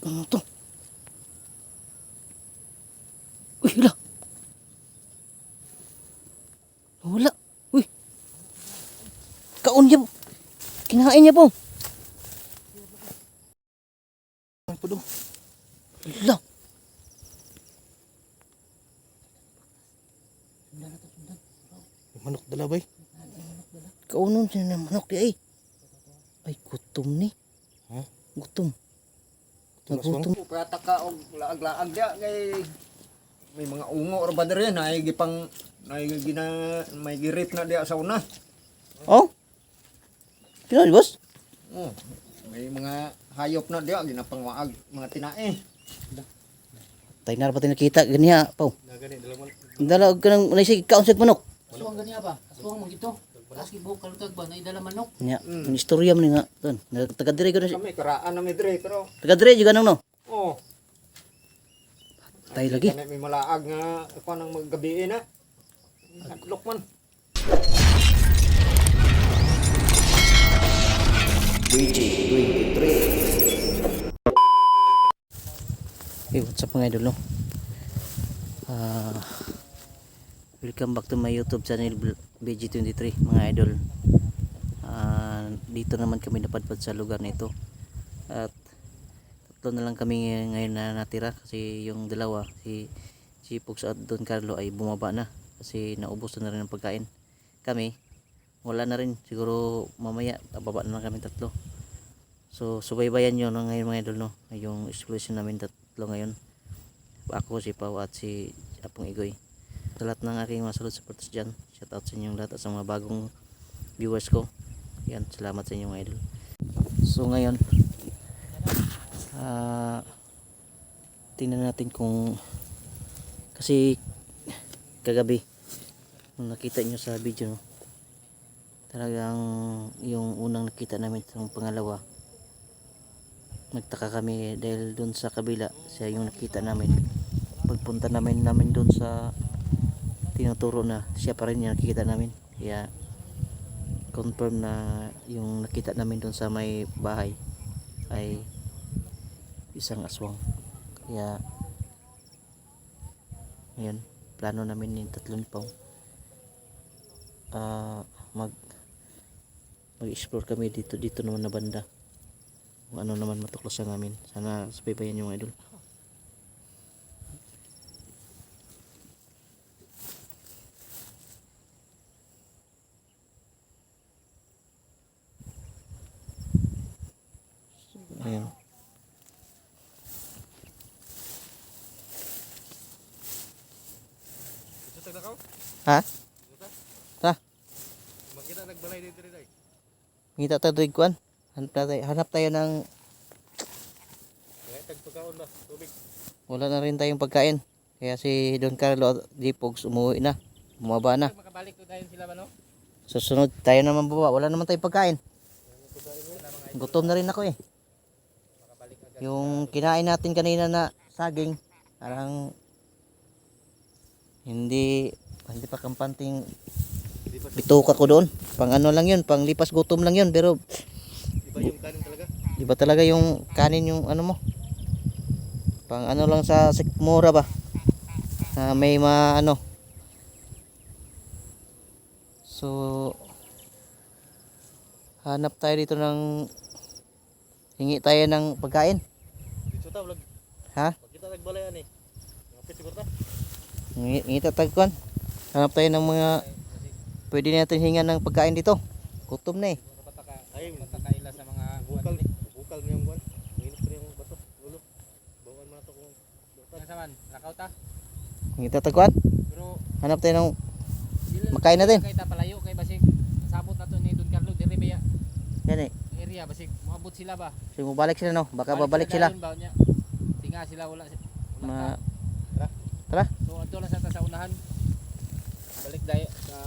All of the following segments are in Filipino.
Ano to? Uy, hala. Wala. Uy. Kaon niya. Kinain niya po. Ano po daw? Hala. Manok dala bay. Kaunon siya ng manok di. Ay, gutom ni. Ha? Gutom. Tulas Nagutom. Kata ka og laag-laag dia kay may mga ungo or ba diri na gipang na gina may girip na dia sa una. Oh? Sino ni boss? Oh, may mga hayop na dia ginapangwaag mga tinae. Tay na pa tayo nakita ganiya, Pau. Nagani dala man. Dala og kanang naisig kaon sa manok. Aswang gani ba? Aswang man gito. Taas gibo kalutag ba na idala manok. Nya, mm. istorya man nga. Ton, taga dire ko na siya. Kami karaan na mi diri pero Taga dire juga nang no. Oh, Tay lagi. kani may malaag nga ako nang maggabi na. Naglok man. Hey, what's up mga idol no? Ah, welcome back to my YouTube channel BG23 mga idol. Ah, dito naman kami napadpad sa lugar nito. At tatlo na lang kami ngayon na natira kasi yung dalawa si Pugs at Don Carlo ay bumaba na kasi naubos na rin ang pagkain. Kami wala na rin siguro mamaya bababa na lang kami tatlo. So subaybayan nyo no, ngayon mga idol no yung explosion namin tatlo ngayon. Ako si Pau at si Apong Igoy. Sa lahat ng aking mga salud supporters dyan, shout out sa inyong lahat at sa mga bagong viewers ko. Yan, salamat sa inyo mga idol. So ngayon, ah tingnan natin kung kasi kagabi nung nakita nyo sa video no, talagang yung unang nakita namin itong pangalawa nagtaka kami dahil doon sa kabila siya yung nakita namin. Pagpunta namin namin doon sa tinuturo na siya pa rin yung nakikita namin. Kaya confirm na yung nakita namin doon sa may bahay ay isang aswang. Kaya ayan plano namin yung tatlong pang ah mag mag-explore kami dito dito naman na banda. Kung ano naman matuklasan namin. Sana sabaybayan yung idol ayan Ito tag nakaw. ha? ta Makita nagbalay dito diri day. Ngita tayo doon kuan hanap tayo, hanap tayo ng wala na rin tayong pagkain. Kaya si Don Carlo Dipogs umuwi na. Bumaba na. Makabalik to dayon sila ba no? susunod tayo naman baba wala naman tayong pagkain. Gutom na rin ako eh. Yung kinain natin kanina na saging parang hindi hindi pa kampanting bituka ko doon pang ano lang yun pang lipas gutom lang yun pero Iba yung kanin talaga. iba talaga yung kanin yung ano mo pang ano lang sa sikmura ba na may ma ano so hanap tayo dito ng hingi tayo ng pagkain Dito ta vlog. ha Makita nagbalay ani. Ngapit siguro ta. tayo tagkuan hanap tayo ng mga pwede natin hingan ng pagkain dito gutom na eh Ay, napataka ila sa mga bukal. Bukal niya yung kuan. Init pa yung bato. Bawan man ato kung Ano saman? Lakaw ta. hingi tayo tagkuan Pero hanap tayo ng Makain natin. Kay ta palayo kay basig sabot nato ni Don Carlo dire ba ya yan eh area basig moabot sila ba? so balik sila no baka babalik Balik sila? Tinga sila wala Ma wala ta. Tara. So adto lang sa unahan. Balik dayo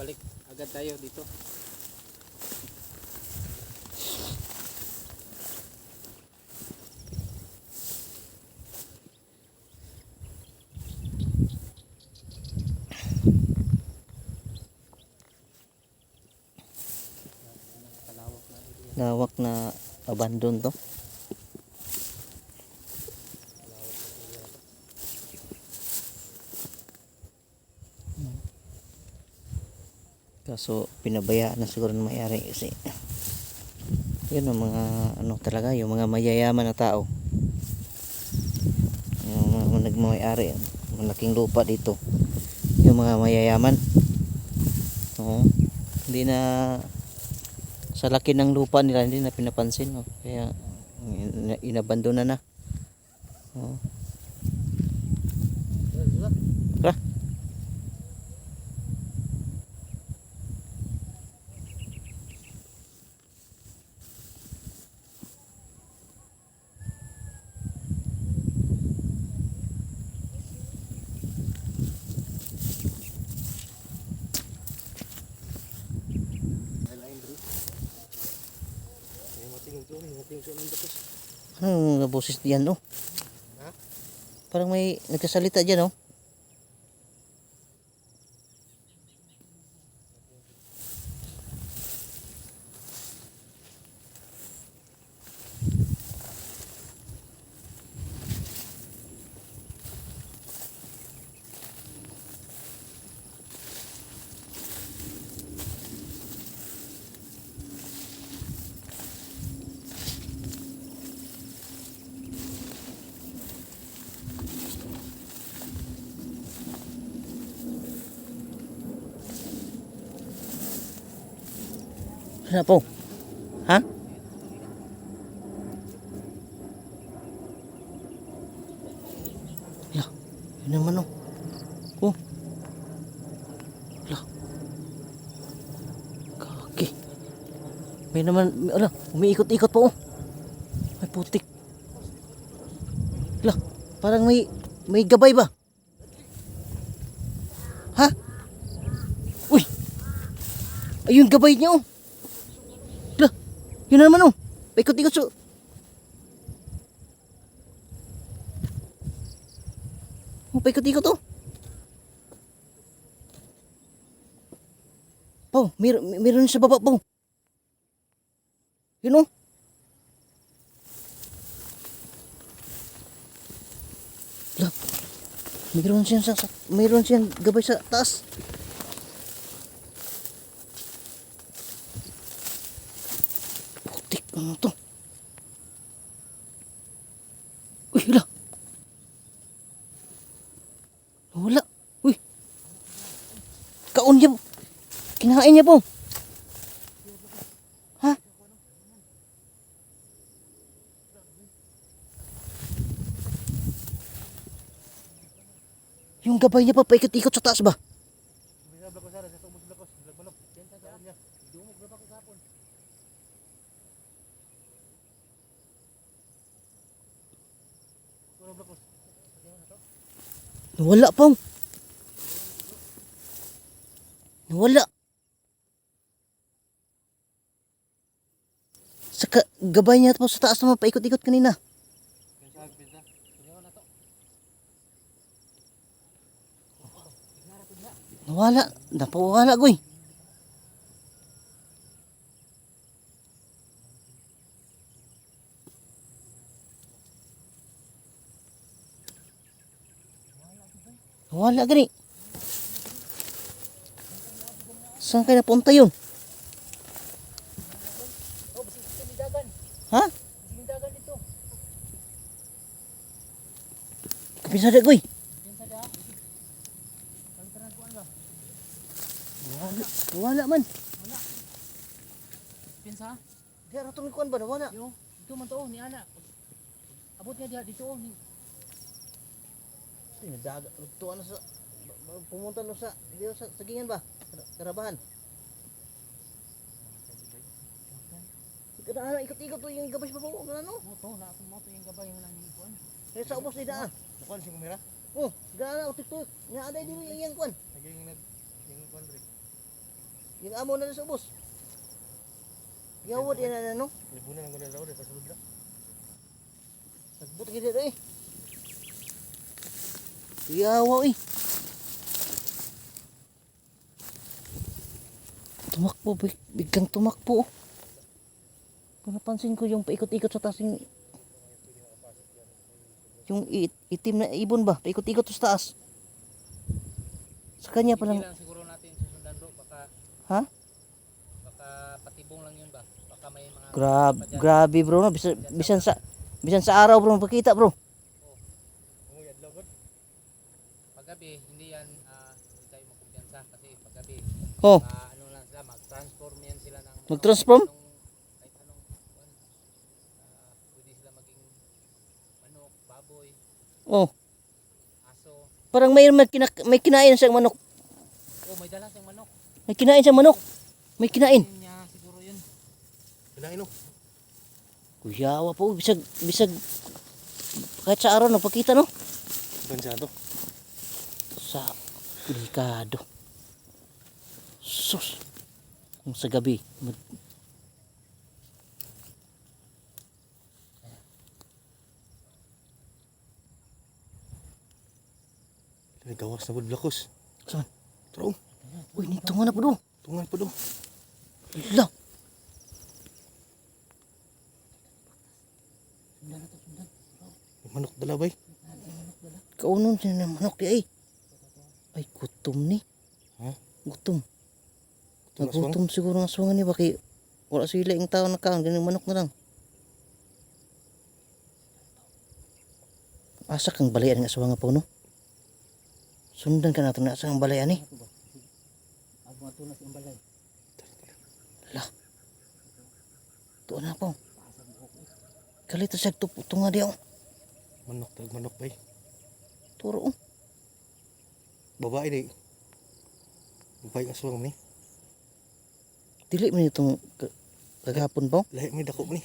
balik agad tayo dito. lawak na abandon to Kaso pinabayaan na siguro ng may-ari kasi yun ang mga ano talaga yung mga mayayaman na tao. Yung mga nagmamay-ari, malaking lupa dito. Yung mga mayayaman. Oo. Hindi na sa laki ng lupa nila hindi na pinapansin no? kaya in- inabandona na Oo. Tara. May matingin to, may matingin to ng batos. Anong mga boses diyan no? Ha? Parang may nagkasalita diyan no? Ano po? Ha? Lah, yun naman oh. Oh. Lah. Kaki. May naman, ala, umiikot-ikot po oh. May putik. Lah, parang may, may gabay ba? Ha? Uy! Ayun, gabay niya oh. Yun na naman oh. Paikot-ikot so. Oh, paikot-ikot oh. Pau, mer meron sa baba, Pau. Yun oh. Mayroon siyang mayroon siyang gabay sa taas. Putik ano to? Uy, hala. Wala. Uy. Kaon niya. Kinain niya po. Ha? Yung gabay niya pa paikot-ikot sa taas ba? Bisa blakos ara sa tubos blakos, blag manok. Yan sa daan niya. Dumog na ba ko kapon? Kuno blakos. Yan na to. Nawala pong. Nawala. Sa ka- gabay niya po sa taas naman paikot-ikot kanina. Nawala. Napawala goy. Nawala gani. Saan kayo napunta yun? Oh, basi ito ni dagan. Ha? Basi ni dagan dito. Kapisada goy. Ano ba? Nawala. Nawala man. Pinsa? Di ara tong kuan ba nawala? Yo, ito man to oh, ni ana. Abot niya diha dito oh, ni Daga, tuwa na sa pumunta no sa di sa sagingan ba? Karabahan. Kada ana ikot-ikot to yung gabas pa po ano? mo to na ako mo to yung gabay nga ni kuan. Kaya sa ubos ni daan. Nakon sing kumira. Oh, gana utik to. Nga aday din yung yang kuan. Naging nag yung kondre. Yung amo na sa ubos. Yawod yan na ano? Libunan ang ganda daw pa sulod na. Nagbut gid eh. Yawa eh. Tumakbo, big, biglang tumakbo. oh. Kung napansin ko yung paikot-ikot sa taas yung itim na ibon ba? Paikot-ikot sa taas. Sa kanya palang lang siguro natin susundan bro baka Ha? Baka patibong lang yun ba? Baka may mga... Grab, pa grabe bro no. Bisan, bisan sa bisan sa araw bro pakita bro. Adlaw gud. Paggabi, hindi yan, hindi tayo makumpiyansa kasi paggabi, Oh, ah, ano lang sila, mag-transform yan sila ng... ano, Mag-transform? anong- kahit anong, kwan, ah, pwede sila maging manok, baboy, oh. aso. Parang may may, kina, may kinain siyang manok. Oh, may dala siyang manok. May kinain siyang manok. May kinain. Yun niya, siguro yun. Kinain no. Kuyawa po bisag bisag kahit sa araw nagpakita no Bansado. sa delikado. Sus. Kung sa gabi, gawas na bud blakos. Saan? Tro. Uy, nito nga na po do. Tungan pa do. Lang. Manok dala bay. Kaunon siya ng manok di ay. Ay, gutom ni. Ha? Gutom. Nagutom siguro ng aswangan ni baki wala sila yung tao na kaon, ganun manok na lang. Asa kang balayan ng aswangan po no? Sundan ka nato na sa ang balayan ni. Lah. Tuwa na po. Kalito siya tup- tunga di ako. Manok tag manok bay. Turo oh. Babae di. Babae ang aswang ni. Dili man itong ka- kagapon po. Lahi may dako ni.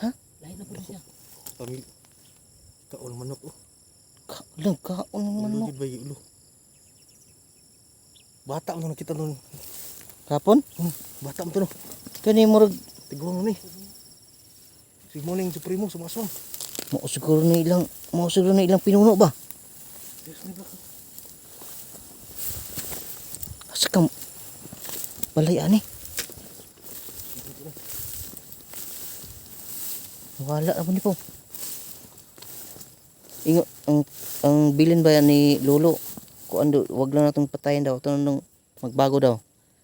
Ha? Lahi na pudi siya. Pamilya. Kaon manok oh. Ka lang kaon ng Ulo bay ulo. Bata mo na nakita nun. Kapon? Hmm, bata mo to no. Kani murag Tiguang ni. Si Morning Supremo sumaswang. mo siguro na ilang mo siguro na ilang pinuno ba? Asa ka balay ani? Wala naman ni po. Ingo ang ang bilin ba yan ni Lolo? Kung ando, wag lang natong patayin daw. Ito nung magbago daw.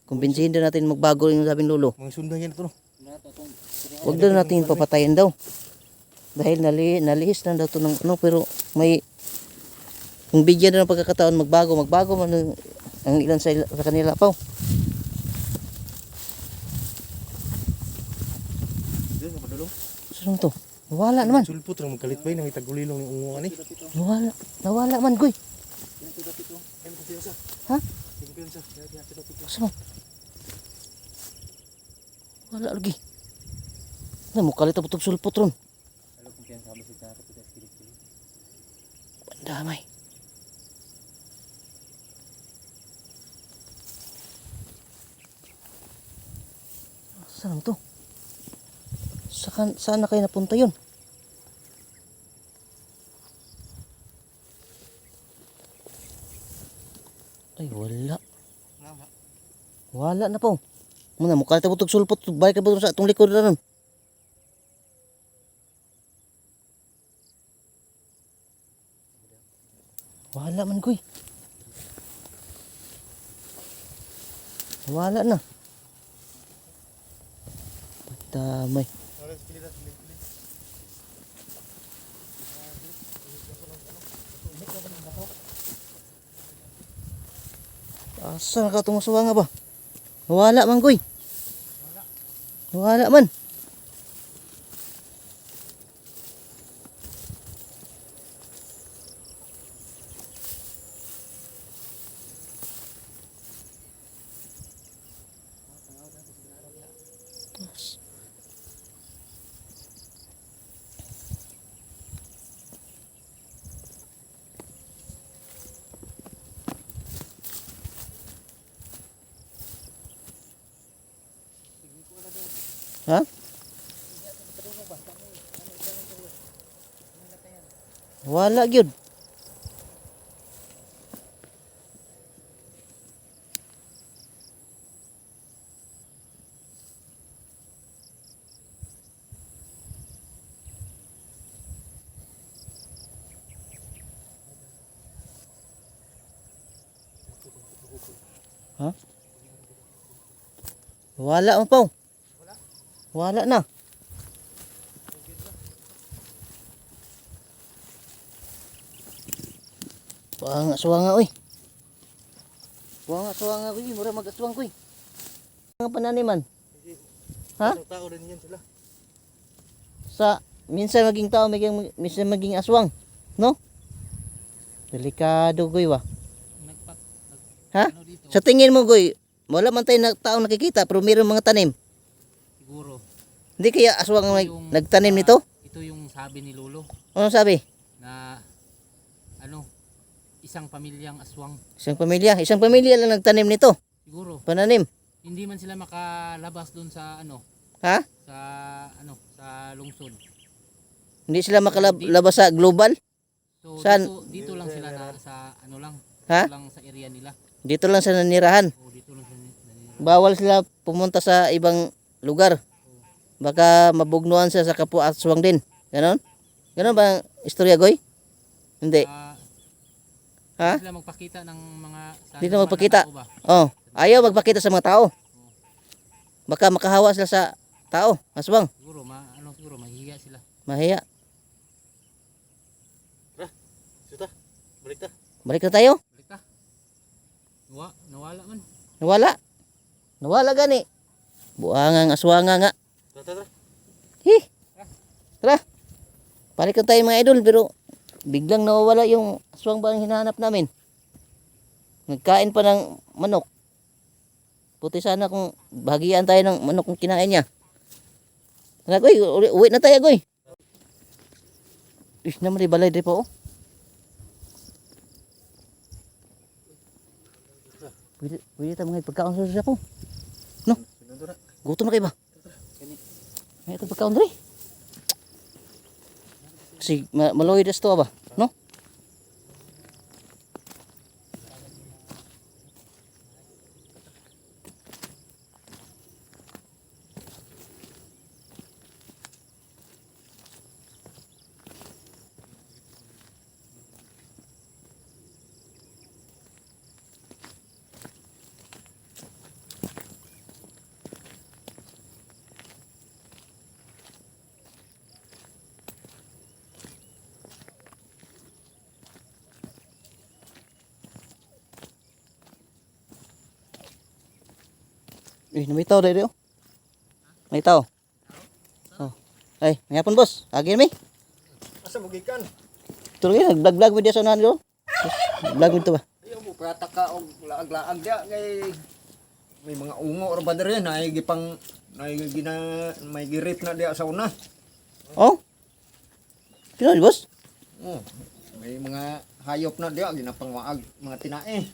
Kumbinsihin din natin magbago yung sabi ni Lolo. Mga sundan yan ito no. Huwag daw natin papatayin daw. Dahil nali, nalihis na daw to ng ano, pero may kung bigyan na ng pagkakataon magbago, magbago man ang, ang ilan sa, sa kanila pa. Diyan sa padulong. Saan to? Nawala naman. Sulpot ra magkalit bay nang itagulilong ni unguan ni. Nawala. Nawala man, goy. Ha? Asa mo? Wala lagi. Na mo kalit putog sulpot ron. Damay. Saan to? Saan, saan na kayo napunta yun? Ay, wala. Wala na po. Muna, mukha tayo butog sulpot. Balik ka dun sa atong likod na nun? Wala man, kuy. Wala na. Damay. Asa na ka itong suwanga ba? Wala man, kuy. Wala man. Ha? Wala gyud. Ha? Wala mo pa. Wala na. Suwanga, suwanga, uy. Suwanga, suwanga, uy. Mura mag-aswang, uy. Mga pananiman. Ha? Tao rin yan sila. Sa, minsan maging tao, maging, minsan maging aswang. No? Delikado, guy, wa. Ha? ano Sa tingin mo, guy, wala man tayo na tao nakikita, pero mayroon mga tanim. Hindi kaya aswang ang nag- yung, nagtanim ah, nito? Ito yung sabi ni Lolo Ano sabi? na ano, isang pamilyang aswang. Isang pamilya. Isang pamilya lang nagtanim nito. Siguro. Pananim. Hindi man sila makalabas doon sa ano, Ha? sa ano, sa lungsod. Hindi sila makalabas sa global. So Saan? dito, dito lang sila na sa ano lang, Ha? dito lang sa area nila. Dito lang sa nanirahan. O dito lang sa nila. Bawal sila pumunta sa ibang lugar. Baka mabugnuan siya sa kapwa aswang din. Ganon? Ganon ba ang istorya, Goy? Hindi. Ah, Ha? Sila magpakita ng mga sa normal magpakita. tao ba? Oh, ayaw magpakita sa mga tao. Baka makahawa sila sa tao, aswang. Siguro ma ano siguro mahihiya sila. Mahiya. Suta. Balik ta. Balik na tayo. Balik ta. Nawa, nawala man. Nawala. Nawala gani. Buangang aswanga nga. Tara, tara. Hi. Tara. Balik na tayo mga idol pero biglang nawawala yung aswang ba ang hinahanap namin. Nagkain pa ng manok. Puti sana kung bahagian tayo ng manok kung kinain niya. Tara goy, uli- uwi na tayo goy. Ish naman di balay di pa oh. Pwede, pwede tayo mga pagkaon sa ko. No? Gutom na kayo ba? Ito pagkaon dali. Kasi ma maloy das to ba? Eh, may tao dito. May tao. Oh. Ay, ngapon boss. Agi mi. Asa mo gikan? Tuloy nag-vlog-vlog video sa unahan ko. Vlog mo to ba? Ayaw mo pataka og laag-laag dia kay may mga ungo or ba rin ay gipang ay gina may girip na dia sa una. Oh. Sino ni boss? Oh, may mga hayop na dia ginapangwaag mga tinae.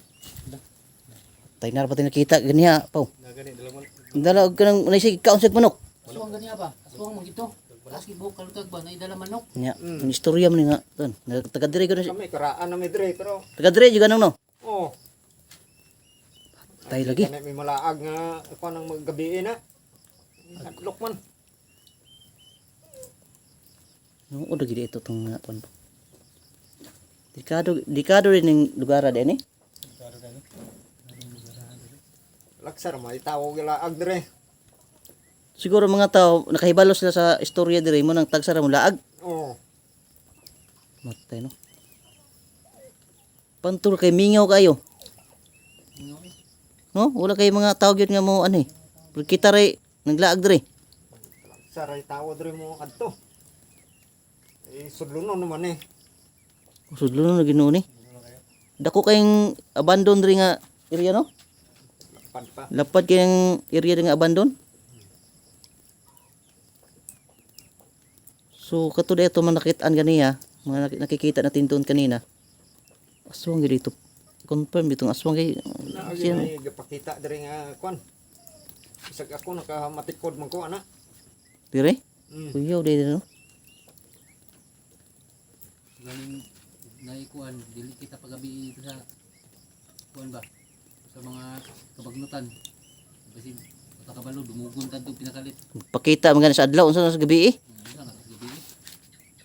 Tay na pa tayo nakita. Nagani dalaman. Dala og kanang naisig kaon sa manok. Aswang gani ba? Aswang man gito. Taas gibo kalutag ba na idala manok. Nya, mm. istorya man ni nga ton. Taga dire siya. Kami karaan na may dire pero Taga dire juga nang no. oh, Tay lagi. kanay may malaag nga ako nang maggabi na. Hadlok man. No, udah gede itu tong nga kon. Dikado dikado rin ng lugar din eh. Laksar may tawag laag dire. Siguro mga tao nakahibalo sila sa istorya dire mo nang tagsara mo laag. Oh, Matay no. Pantur kay mingaw kayo. No, wala kay mga tao gyud nga mo ano eh. Kita ray naglaag dire. laksar ay tawag dire mo adto. Eh sudlunon naman eh. Sudlo no Ginoo ni. Dako kayong abandon dire nga area no. Pan pa. Lapad area nga abandon. So kato dito man nakitaan ganiya, mga nak- nakikita natin doon kanina. Aswang gyud dito. Confirm ditong aswang kay siya- gapakita dire nga kwan. Isag ako nakamatikod man ko ana. dire. Mm. Kuyaw dire no. Galing naikuan dili kita pagabi ito sa kuan ba? Sa mga kabagnutan. Kasi kabalo dumugon tanto pinakalit. Pakita gani sa adlaw unsa sa gabi eh. Na?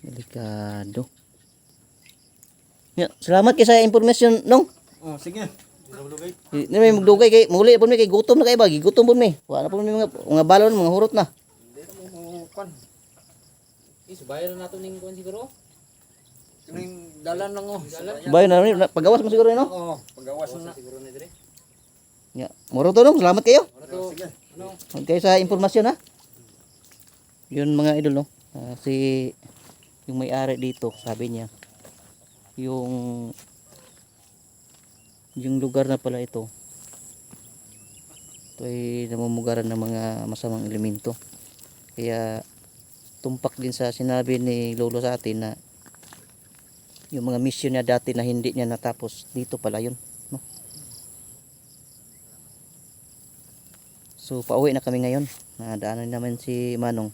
Delikado. Ya, salamat kay sa information nong. Oh, sige. Di may magdugay kay muli pun may kay gutom na kay ba, gigutom pun may. Wala pun may mga mga balon, mga hurot na. Hindi na mo kan. Isubayan na nato ning kuan siguro. Kining dalan lang oh. Bayo na rin, pagawas mo siguro no. Oo, pagawas na. Siguro na dire. Ya, moro to salamat kayo. Ano? Huwag kayo sa impormasyon ha. Yun mga idol no. Ah, si yung may-ari dito, sabi niya yung yung lugar na pala ito ito ay namumugaran ng mga masamang elemento kaya tumpak din sa sinabi ni Lolo sa atin na yung mga mission niya dati na hindi niya natapos dito pala yun no? So pauwi na kami ngayon. Nadaanan naman si Manong.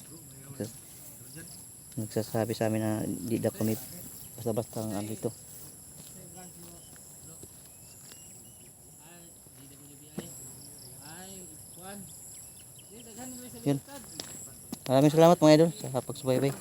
Nagsasabi sa amin na hindi daw kami basta-basta ang ano ito yun. Maraming salamat mga idol sa pagsubaybay